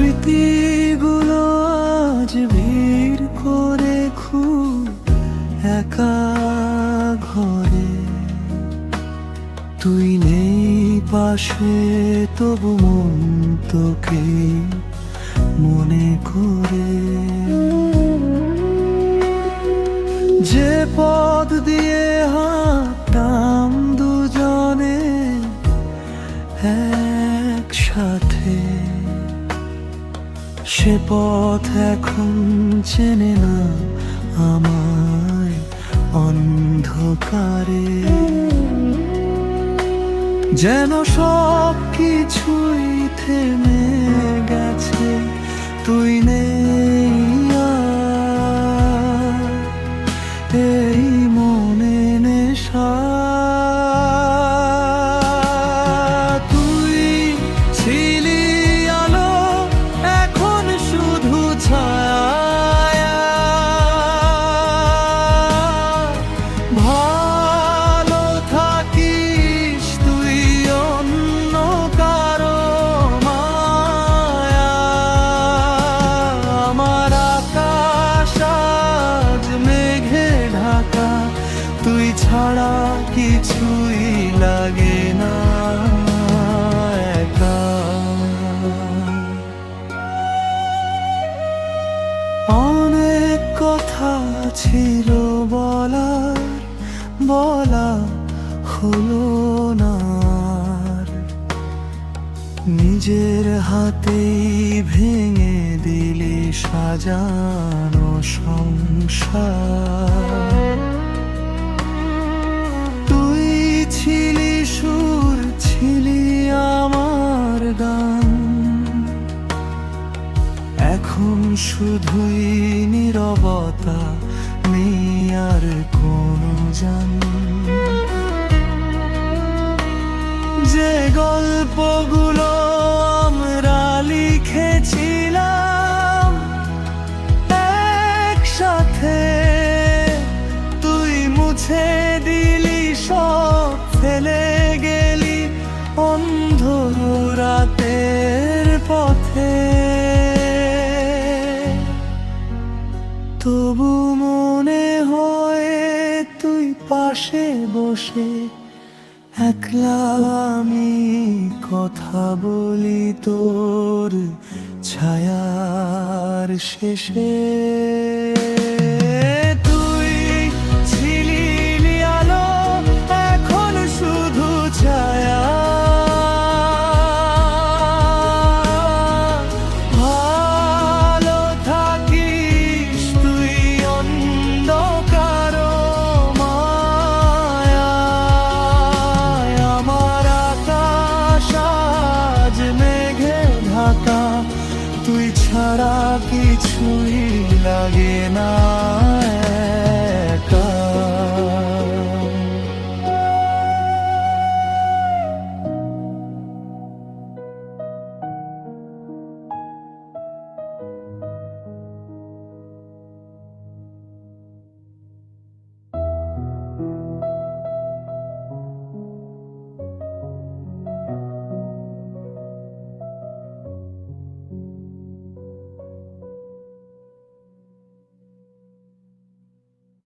স্মৃতিগুলো আজ ভিড় করে খুব একা ঘরে। তুই নেই পাশে, তবু মন তোকে মনে করে। যে পদ দিয়ে হাঁটাম দুজনে একসাথে। সে পথ এখন চেনে না আমার অন্ধকারে। যেন সব কিছুই থেমে গেছে তুই নেই ছাড়া কিছুই লাগে না, একা। অনেক কথা ছিল বলার, বলা হলো না। নিজের হাতেই ভেঙে দিলে সাজানো সংসার। এখন শুধুই নিরবতা নেই আর কোনো জান। তবু মনে হয় তুই পাশে বসে। একলা আমি কথা বলি তোর ছায়ার শেষে। ছাড়া কিছুই লাগে না।